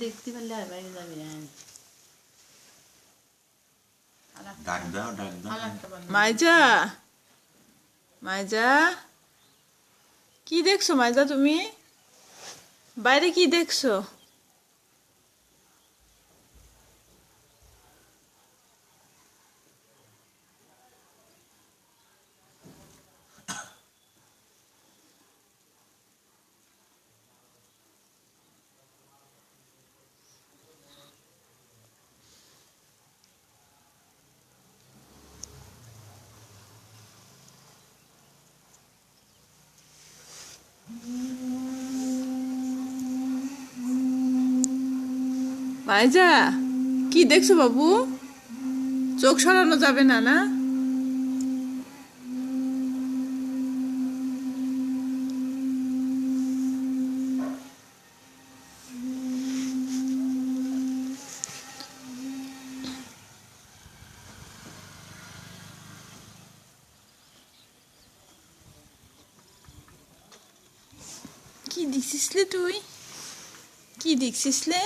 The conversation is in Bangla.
দেখতে পারলে আর বাইরে যাবি না ডাক দাও ডাক দাও মাইজা? মাইজা? কি দেখছ মাইজা তুমি? বাইরে কি দেখছ? মাইজা কি দেখছ বাবু? চোখ সরানো যাবে না না? কি দেখছিস তুই কি দেখছিসলে